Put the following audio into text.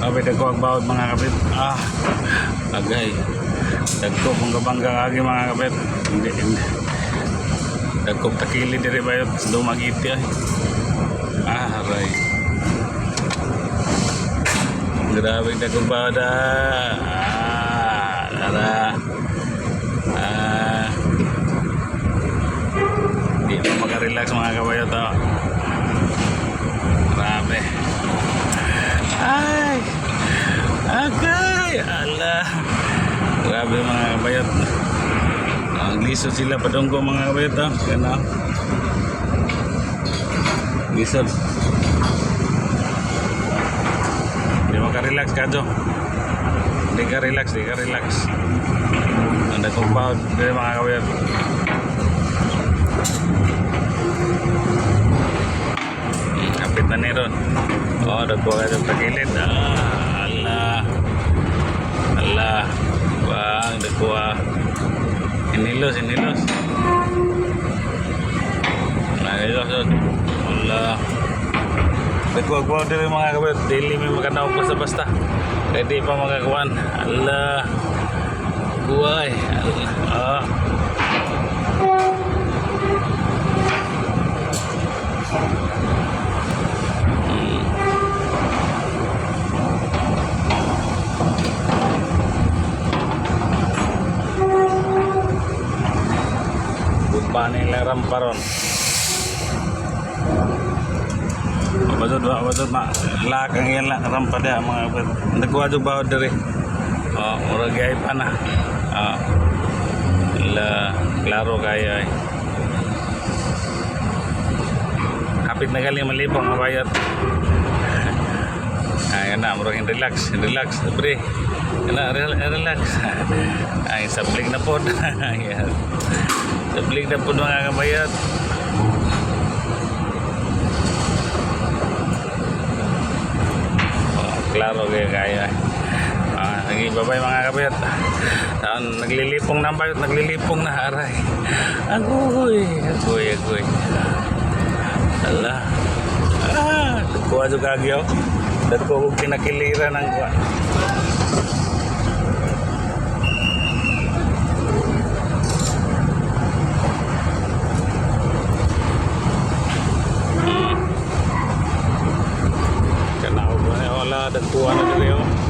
Sabi dagko ang bawod mga kapit. Ah, agay. Dagko kung kabangga agi mga kapit. Hindi, hindi. Dagko takili diri ba yun? Lumagiti ay. Ah, aray. Grabe dagko bawod ah. Ah, tara. Ah. Di mo makarelax mga kabayo to. Grabe. Ay! Agay! Ala! Grabe mga kabayot. Ang lisod sila padunggo mga kabayot. Oh. Yan oh. Lisod. Di mo ka Jo. Di ka relax, di ka relax. Ang dagong bawd. Di mga kabayot. Kapit na ni Ron. Oh, nagbuha ka sa gilid. Ah, ala. Ala. Bang, nagbuha. Inilos, inilos. Inilos. Ala. Nagbuha-buha yung mga kabit. Daily may maganda ko basta-basta. Ready pa magagawan. Ala. Buhay. Ala. Ah. Bupa nila ramparon. Abadod ba, abadod ma. Lakang yan lang rampa dia mga kapit. Nagkuha jug bawod diri. Oh, murag pa na. Oh. La, klaro kaya ay. Kapit na galing malibong mabayad. Ayan na, murag relax, relax, pre. Yan na, rel- relax. Ay, sablig na po. Ayan. Sablig na po mga kabayat. Oh, klaro kaya kaya. Ah, nagi babay mga kabayat. Ah, naglilipong na bayot, naglilipong na aray. Agoy, agoy, agoy. Ala. Ah, kuha juga agyaw. Dagko ko kinakilira ng kuha. Dagkuha na diri oh.